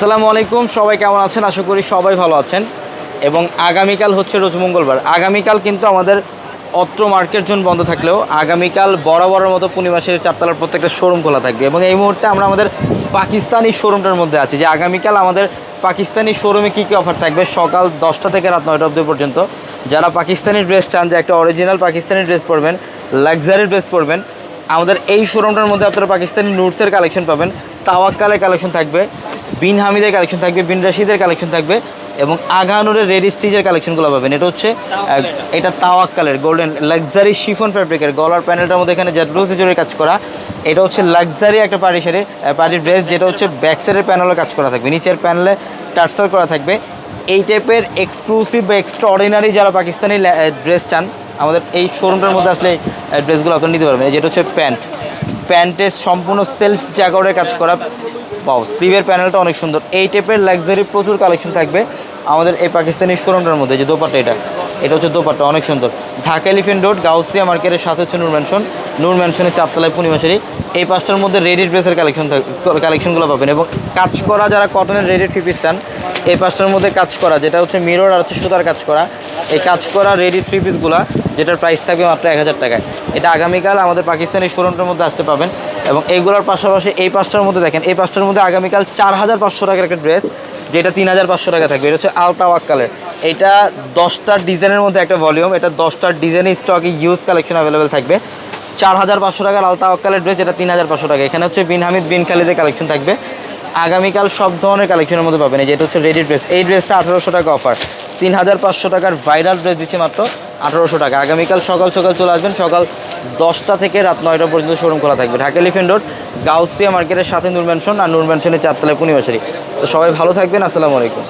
আসসালামু আলাইকুম, সবাই কেমন আছেন? আশা করি সবাই ভালো আছেন। এবং আগামীকাল হচ্ছে রোজ মঙ্গলবার। আগামীকাল কিন্তু আমাদের অত্র মার্কেট জোন বন্ধ থাকলেও আগামীকাল বরাবরের মতো পূর্ণিমাসের চারতলার প্রত্যেকটা শোরুম খোলা থাকবে। এবং এই মুহূর্তে আমরা আমাদের পাকিস্তানি শোরুমটার মধ্যে আছি, যে আগামীকাল আমাদের পাকিস্তানি শোরুমে কী কী অফার থাকবে সকাল দশটা থেকে রাত নয়টা অব্দি পর্যন্ত। যারা পাকিস্তানি ড্রেস চান, যে একটা অরিজিনাল পাকিস্তানি ড্রেস পরবেন, লাক্সারি ড্রেস পরবেন, আমাদের এই শোরুমটার মধ্যে আপনারা পাকিস্তানি নুটসের কালেকশন পাবেন, তাওয়াক্কালের কালেকশন থাকবে। বিন হামিদের কালেকশন থাকবে, বিন রাশিদের কালেকশন থাকবে এবং আগানুরের রেডি স্টিচের কালেকশনগুলো পাবেন। এটা হচ্ছে এটা তাওয়াক্কালের গোল্ডেন লাক্সারি শিফন ফ্যাব্রিকের গলার প্যানেলটার মধ্যে এখানে জাদরুজ জোরের কাজ করা, এটা হচ্ছে লাক্সারি একটা পার্টি শাড়ি পার্টি ড্রেস যেটা হচ্ছে ব্যাক সাইডের প্যানেলের কাজ করা থাকবে, নিচের প্যানেলে টার্সাল করা থাকবে। এই টাইপের এক্সক্লুসিভ বা এক্সট্রা অর্ডিনারি যারা পাকিস্তানি ড্রেস চান, আমাদের এই শোরুমটার মধ্যে আসলে ড্রেসগুলো আপনারা নিতে পারবেন। যেটা হচ্ছে প্যান্ট। প্যান্টের সম্পূর্ণ সেলফ জ্যাগরের কাজ করা পাও স্লিভের প্যানেলটা অনেক সুন্দর। এই টাইপের লাক্সারি প্রচুর কালেকশন থাকবে। আমাদের এই পাকিস্তানি শোরুমটার মধ্যে, যে দোপাট্টা এটা এটা হচ্ছে দোপাট্টা, অনেক সুন্দর। ঢাকা এলিফেন্ট রোড গাউসিয়া মার্কেটের সাথে হচ্ছে নূর ম্যানশন নূর ম্যানশনের চারতলায় পূর্ণিমাশারি এই পাঁচটার মধ্যে রেডিড ড্রেসের কালেকশন কালেকশনগুলো পাবেন এবং কাজ করা, যারা কটনের রেডিড থ্রি পিস চান, এই পাঁচটার মধ্যে কাজ করা, যেটা হচ্ছে মিরর আর হচ্ছে সুতার কাজ করা, এই কাজ করা রেডি থ্রি পিসগুলো যেটার প্রাইস থাকবে মাত্র এক হাজার টাকায়। এটা আগামীকাল আমাদের পাকিস্তানি শোরুমটার মধ্যে আসতে পাবেন এবং এইগুলোর পাশাপাশি এই পাঁচটার মধ্যে দেখেন, এই পাঁচটার মধ্যে আগামীকাল চার হাজার পাঁচশো টাকার একটা ড্রেস যেটা তিন হাজার পাঁচশো টাকা থাকবে। এটা হচ্ছে আলতা ওয়াক্কালের এটা দশটার ডিজাইনের মধ্যে একটা ভলিউম এটা দশটার ডিজাইনের স্টকে ইউজ কালেকশন অ্যাভেলেবেল থাকবে। চার হাজার পাঁচশো টাকার আলতা ওয়াক্কালের ড্রেস যেটা তিন হাজার পাঁচশো টাকা। এখানে হচ্ছে বিন হামিদ, বিন খালিদের কালেকশন থাকবে। আগামীকাল সব ধরনের কালেকশনের মধ্যে পাবেন। এই যেটা হচ্ছে রেডি ড্রেস এই ড্রেসটা আঠারোশো টাকা অফার তিন হাজার পাঁচশো টাকার ভাইরাল ড্রেস দিচ্ছে মাত্র আঠারোশো টাকা। আগামীকাল সকাল সকাল চলে আসবেন। সকাল দশটা থেকে রাত নয়টা পর্যন্ত শোরুম খোলা থাকবে। ঢাকা এলিফেন্ট রোড, গাউসিয়া মার্কেটের সাথে নূর ম্যানশন আর নূর ম্যানশনের চারতলায় পূর্ণিমাশারি তো সবাই ভালো থাকবেন। আসসালামু আলাইকুম।